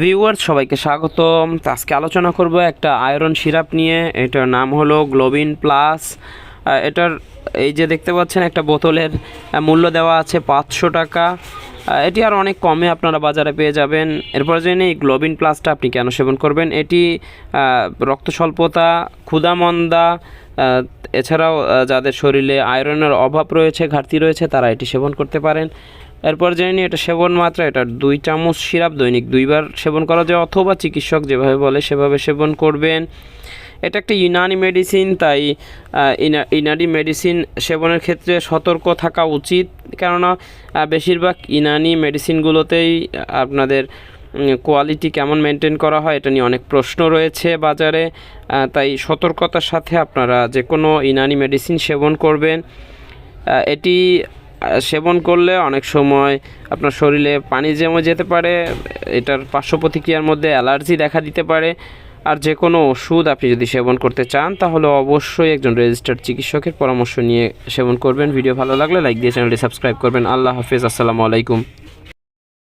Viewers সবাইকে স্বাগতম। আজকে আলোচনা করব একটা আয়রন সিরাপ নিয়ে। এটার নাম হলো গ্লোবিন প্লাস এটার এই যে দেখতে পাচ্ছেন একটা বোতলের মূল্য দেওয়া আছে পাঁচশো টাকা। এটি আর অনেক কমে আপনারা বাজারে পেয়ে যাবেন। এরপর জেনে এই গ্লোবিন প্লাসটা আপনি কেন সেবন করবেন? এটি রক্ত স্বল্পতা ক্ষুধামন্দা আহ, এছাড়াও যাদের শরীরে আয়রনের অভাব রয়েছে ঘাটতি রয়েছে তারা এটি সেবন করতে পারেন। এরপর জেনে এটা সেবন মাত্রা, এটা দুই চামচ সিরাপ দৈনিক দুইবার সেবন করা যায়, অথবা চিকিৎসক যেভাবে বলে সেভাবে সেবন করবেন। এটা একটা ইউনানি মেডিসিন, তাই ইনা- ইনানি মেডিসিন সেবনের ক্ষেত্রে সতর্ক থাকা উচিত। কেননা বেশিরভাগ ইনানি মেডিসিনগুলোতেই আপনাদের কোয়ালিটি কেমন মেনটেন করা হয় এটা নিয়ে অনেক প্রশ্ন রয়েছে বাজারে। তাই সতর্কতার সাথে আপনারা যে কোনো ইনানি মেডিসিন সেবন করবেন। এটি সেবন করলে অনেক সময় আপনার শরীরে পানি জমে যেতে পারে, এটার পার্শ্ব প্রতিক্রিয়ার মধ্যে অ্যালার্জি দেখা দিতে পারে। আর যে কোনো ওষুধ আপনি যদি সেবন করতে চান, তাহলে অবশ্যই একজন রেজিস্টার্ড চিকিৎসকের পরামর্শ নিয়ে সেবন করবেন। ভিডিও ভালো লাগলে লাইক দিয়ে চ্যানেলটি সাবস্ক্রাইব করবেন। আল্লাহ হাফিজ, আসসালামু আলাইকুম।